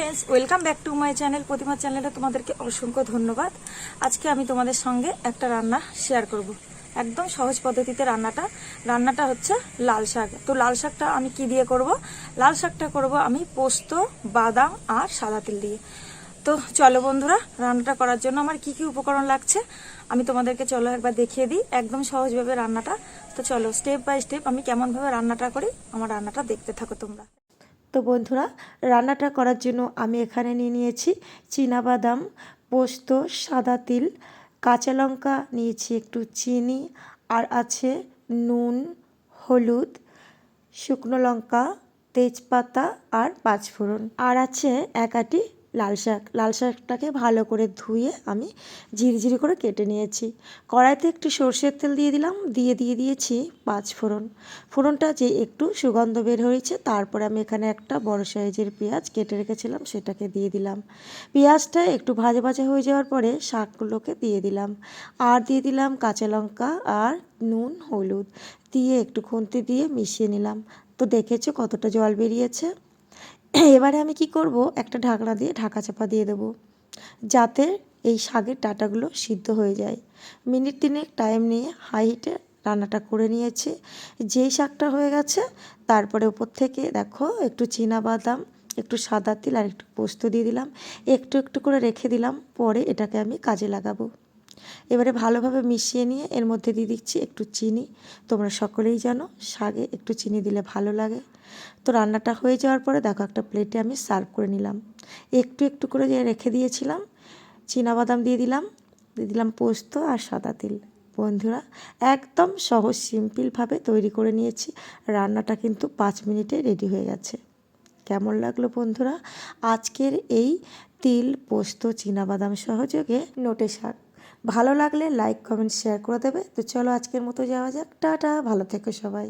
Friends welcome back to my channel Pratima চ্যানেলে তোমাদেরকে অসংখ্য ধন্যবাদ। আজকে আমি তোমাদের সঙ্গে একটা রান্না শেয়ার করব। একদম সহজ পদ্ধতিতে রান্নাটা। রান্নাটা হচ্ছে লাল শাক। তো লাল শাকটা আমি কি দিয়ে করব? লাল শাকটা করব আমি পোস্ত, বাদাম আর সাদা তেল দিয়ে। তো চলো বন্ধুরা, রান্নাটা করার জন্য আমার কি কি উপকরণ লাগছে আমি তোমাদেরকে চলো একবার দেখিয়ে দিই। একদম সহজভাবে রান্নাটা। তো চলো স্টেপ বাই স্টেপ আমি কেমনভাবে রান্নাটা করি, আমার রান্নাটা দেখতে থাকো তোমরা। তো বন্ধুরা, রান্নাটা করার জন্য আমি এখানে নিয়ে নিয়েছি বাদাম পোস্ত, সাদা তিল, কাঁচা লঙ্কা, নিয়েছি একটু চিনি, আর আছে নুন, হলুদ, শুকনো লঙ্কা, তেজপাতা আর পাঁচফোড়ন। আর আছে এক আটি লাল শাক, লাল শাকটাকে ভালো করে ধুয়ে আমি ঝিরিঝিরি করে কেটে নিয়েছি। কড়াইতে একটু সর্ষের তেল দিয়ে দিলাম, দিয়ে দিয়ে দিয়েছি পাঁচ ফোড়ন। ফোড়নটা যে একটু সুগন্ধ বের হয়েছে, তারপরে আমি এখানে একটা বড় সাইজের পেঁয়াজ কেটে রেখেছিলাম, সেটাকে দিয়ে দিলাম। পেঁয়াজটা একটু ভাজা ভাজা হয়ে যাওয়ার পরে শাকগুলোকে দিয়ে দিলাম। আর দিয়ে দিলাম কাঁচা লঙ্কা আর নুন, হলুদ। দিয়ে একটু খুন্তি দিয়ে মিশিয়ে নিলাম। তো দেখেছ কতটা জল বেরিয়েছে? এবারে আমি কি করব? একটা ঢাকনা দিয়ে ঢাকা চাপা দিয়ে দেবো, যাতে এই শাকের ডাঁটাগুলো সিদ্ধ হয়ে যায়। মিনিট তিনেক টাইম নিয়ে হাই হিটে রান্নাটা করে নিয়েছি। যেই শাকটা হয়ে গেছে, তারপরে উপর থেকে দেখো একটু বাদাম, একটু সাদা তিল আর একটু পোস্ত দিয়ে দিলাম। একটু একটু করে রেখে দিলাম, পরে এটাকে আমি কাজে লাগাবো। এবারে ভালোভাবে মিশিয়ে নিয়ে এর মধ্যে দিয়ে দিচ্ছি একটু চিনি। তোমরা সকলেই জানো শাকে একটু চিনি দিলে ভালো লাগে। তো রান্নাটা হয়ে যাওয়ার পরে দেখো একটা প্লেটে আমি সার্ভ করে নিলাম। একটু একটু করে যে রেখে দিয়েছিলাম বাদাম দিয়ে দিলাম দিয়ে দিলাম পোস্ত আর সাদা তিল। বন্ধুরা, একদম সহজ সিম্পলভাবে তৈরি করে নিয়েছি। রান্নাটা কিন্তু পাঁচ মিনিটে রেডি হয়ে গেছে। কেমন লাগল বন্ধুরা? আজকের এই তিল, পোস্ত বাদাম সহযোগে নোটে শাক। ভালো লাগলে লাইক কমেন্ট শেয়ার করে দেবে। তো চলো আজকের মতো যাওয়া যাক। টাটা, ভালো থেকো সবাই।